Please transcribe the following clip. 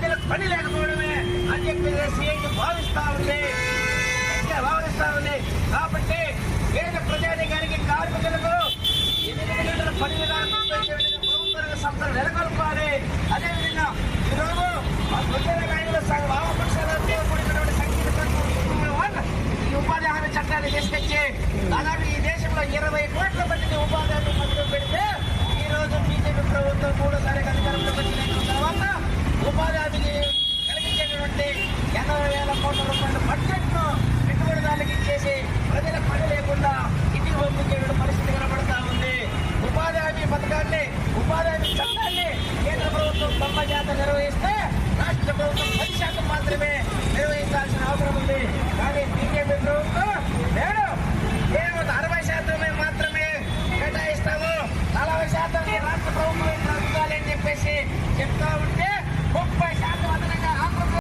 ప్రజలకు పని లేకపోవడమే అని చెప్పేసి సీఎం భావిస్తా ఉంది. భావిస్తా ఉంది. కాబట్టి పేద ప్రజానికానికి కార్మికులకు ఎనిమిది గంటల పని విధానం నిర్వహించే సంస్థలు నెలకొల్పాలి. అదేవిధంగా ఈరోజు ఆ ప్రజల నాయకుల సంఘ వామపక్షాలతో కూడినటువంటి సంఘటన ఈ ఉపాధి హామీ చట్టాన్ని తీసుకొచ్చి అలాగే ఈ దేశంలో ఇరవై కోట్ల మందికి ఉపాధి బొమ్మ తొంభై శాతం నిర్వహిస్తే రాష్ట్ర ప్రభుత్వం పది శాతం మాత్రమే నిర్వహించాల్సిన అవసరం ఉంది. కానీ బీజేపీ ప్రభుత్వం నేను మేము అరవై శాతమే మాత్రమే కేటాయిస్తాము. నలభై శాతం రాష్ట్ర ప్రభుత్వం